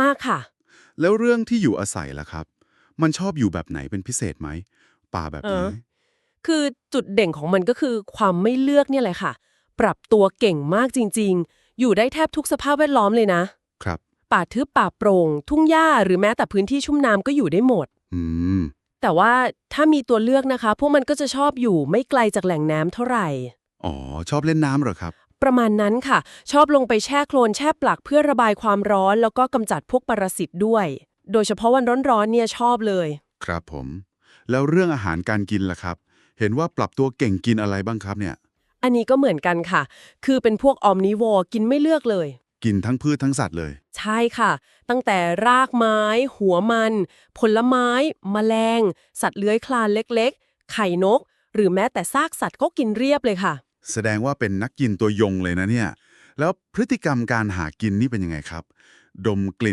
มากๆค่ะ แล้วเรื่องที่อยู่อาศัยล่ะครับ มันชอบอยู่แบบไหนเป็นพิเศษไหม ป่าแบบนี้เออคือจุดเด่นของมันก็คือความไม่เลือกเนี่ยแหละค่ะ ปรับตัวเก่งมากจริง ๆ อยู่ได้แทบทุกสภาพแวดล้อมเลยนะ ครับ ป่าทึบป่าโปร่ง ทุ่งหญ้าหรือแม้แต่พื้นที่ชุ่มน้ำก็อยู่ได้หมด อืม แต่ว่าถ้ามีตัวเลือกนะคะ พวกมันก็จะชอบอยู่ไม่ไกลจากแหล่งน้ำเท่าไหร่ อ๋อ ชอบเล่นน้ำเหรอครับ ประมาณนั้นค่ะ ชอบลงไปแช่โคลนแช่ปลักเพื่อระบายความร้อน แล้วก็กำจัดพวกปรสิตด้วย โดยเฉพาะวันร้อนๆเนี่ยชอบเลย ครับผม แล้วเรื่องอาหารการกินล่ะครับ เห็นว่าปรับตัวเก่งกินอะไรบ้างครับเนี่ย อันนี้ก็เหมือนกันค่ะ คือเป็นพวกออมนิวอร์กินไม่เลือกเลย กินทั้งพืชทั้งสัตว์เลย ใช่ค่ะ ตั้งแต่รากไม้ หัวมัน ผลไม้ แมลง สัตว์เลื้อยคลานเล็กๆ ไข่นก หรือแม้แต่ซากสัตว์ก็กินเรียบเลยค่ะ แสดงว่าเป็นนักกินตัวยงเลยนะเนี่ย แล้วพฤติกรรมการหากินนี่เป็นยังไงครับ ดมกลิ่น